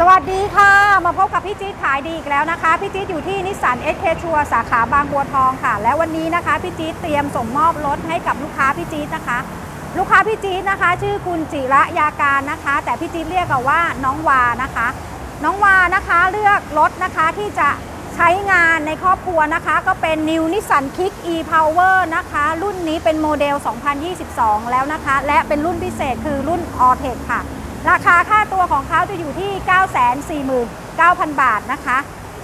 สวัสดีค่ะ มาพบกับพี่จี๊ดขายดีอีกแล้วนะคะ พี่จี๊ดอยู่ที่นิสสันเอสเคชัวสาขาบางบัวทองค่ะ และวันนี้นะคะพี่จี๊ดเตรียมส่งมอบรถให้กับลูกค้าพี่จี๊ดนะคะ ลูกค้าพี่จี๊ดนะคะ ชื่อคุณจิระยาการนะคะ แต่พี่จี๊ดเรียกกันว่าน้องวานะคะ น้องวานะคะเลือกรถนะคะที่จะใช้งานในครอบครัวนะคะ ก็เป็น New Nissan Kick e-Power นะคะ รุ่นนี้เป็นโมเดล 2022 แล้วนะคะ และเป็นรุ่นพิเศษคือรุ่น a l t e c ค่ะ ราคาค่าตัวของเขาจะอยู่ที่ 949,000 บาทนะคะ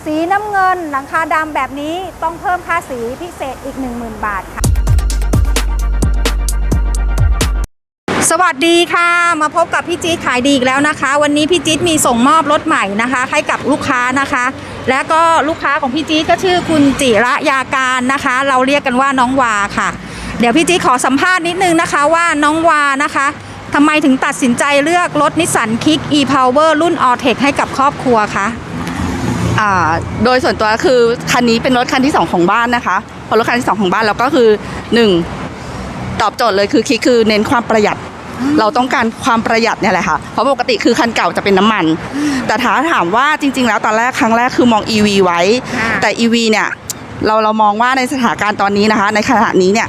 สีน้ำเงินหลังคาดำแบบนี้ต้องเพิ่มค่าสีพิเศษอีก 10,000 บาทค่ะ สวัสดีค่ะ มาพบกับพี่จี๊ดขายดีอีกแล้วนะคะ วันนี้พี่จี๊ดมีส่งมอบรถใหม่นะคะ ให้กับลูกค้านะคะ และก็ลูกค้าของพี่จี๊ดก็ชื่อคุณจิระยาการนะคะ เราเรียกกันว่าน้องวาค่ะ เดี๋ยวพี่จี๊ดขอสัมภาษณ์นิดนึงนะคะว่าน้องวานะคะ ทำไมถึงตัดสินใจเลือกรถนิสสันคิก e-power รุ่น a l t e c ให้กับครอบครัวคะ อ่าโดยส่วนตัวคือคันนี้เป็นรถคันที่ 2 ของบ้านนะคะ พอรถคันที่ 2 ของบ้านเราก็คือ 1 ตอบโจทย์เลยคือคิดคือเน้นความประหยัด เราต้องการความประหยัดเนี่ยแหละค่ะ เพราะปกติคือคันเก่าจะเป็นน้ำมัน แต่ถ้าถามว่าจริง ๆ แล้วตอนแรกครั้งแรกคือมอง EV ไว้ ค่ะ แต่ EV เนี่ยเราเรามองว่าในสถานการณ์ตอนนี้นะคะ ในขณะนี้เนี่ย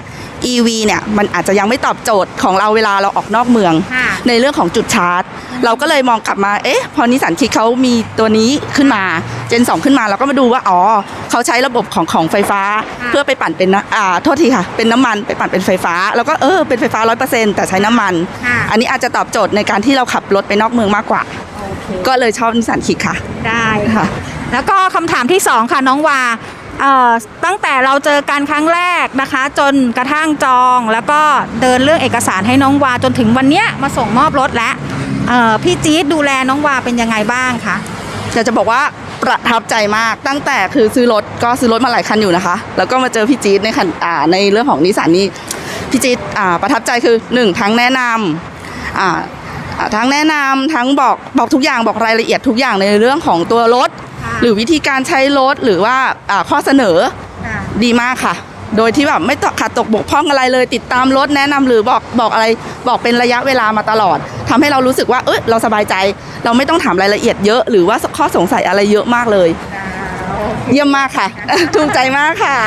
EV เนี่ยมันอาจจะยังไม่ตอบโจทย์ของเราเวลาเราออกนอกเมืองค่ะในเรื่องของจุดชาร์จ เราก็เลยมองกลับมาเอ๊ะพอนิสสันคิกเขามีตัวนี้ขึ้นมาเจน 2 ขึ้นมาเราก็มาดูว่าอ๋อเขาใช้ระบบของของไฟฟ้าค่ะเพื่อไปปั่นเป็นน้ำอ่าโทษทีค่ะ เป็นน้ำมันไปปั่นเป็นไฟฟ้า แล้วก็เออเป็นไฟฟ้า 100%แต่ใช้น้ำมันค่ะอันนี้อาจจะตอบโจทย์ในการที่เราขับรถไปนอกเมืองมากกว่าโอเคก็เลยชอบนิสสันคิกค่ะ ได้ค่ะค่ะแล้วก็คำถามที่ 2 ค่ะน้องวาเอ่อ ตั้งแต่เราเจอกันครั้งแรกนะคะ จนกระทั่งจองแล้วก็เดินเรื่องเอกสารให้น้องวาจนถึงวันเนี้ยมาส่งมอบรถแล้วพี่จี๊ดดูแลน้องวาเป็นยังไงบ้างคะอยากจะบอกว่าประทับใจมากตั้งแต่คือซื้อรถก็ซื้อรถมาหลายคันอยู่นะคะ แล้วก็มาเจอพี่จี๊ดในคันอ่าในเรื่องของนิสสันนี่พี่จี๊ดประทับใจคือหนึ่งทั้งแนะนำทั้งแนะนำทั้งบอกบอกทุกอย่างบอกรายละเอียดทุกอย่างในเรื่องของตัวรถ หรือวิธีการใช้รถหรือว่าอ่าข้อเสนอดีมากค่ะ โดยที่แบบไม่ตกขาดตกบกพร่องอะไรเลย ติดตามรถแนะนำหรือบอกบอกอะไรบอกเป็นระยะเวลามาตลอดทำให้เรารู้สึกว่าเอยเราสบายใจ เราไม่ต้องถามรายละเอียดเยอะ หรือว่าข้อสงสัยอะไรเยอะมากเลย เยี่ยมมากค่ะถูกใจมากค่ะ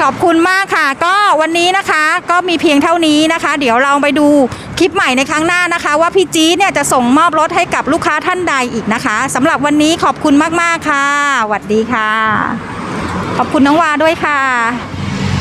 ขอบคุณมากค่ะ ก็วันนี้นะคะก็มีเพียงเท่านี้นะคะ เดี๋ยวเราไปดูคลิปใหม่ในครั้งหน้านะคะ ว่าพี่จี๊ดเนี่ยจะส่งมอบรถให้กับลูกค้าท่านใดอีกนะคะสำหรับวันนี้ขอบคุณมากๆค่ะสวัสดีค่ะ ขอบคุณน้องวาด้วยค่ะ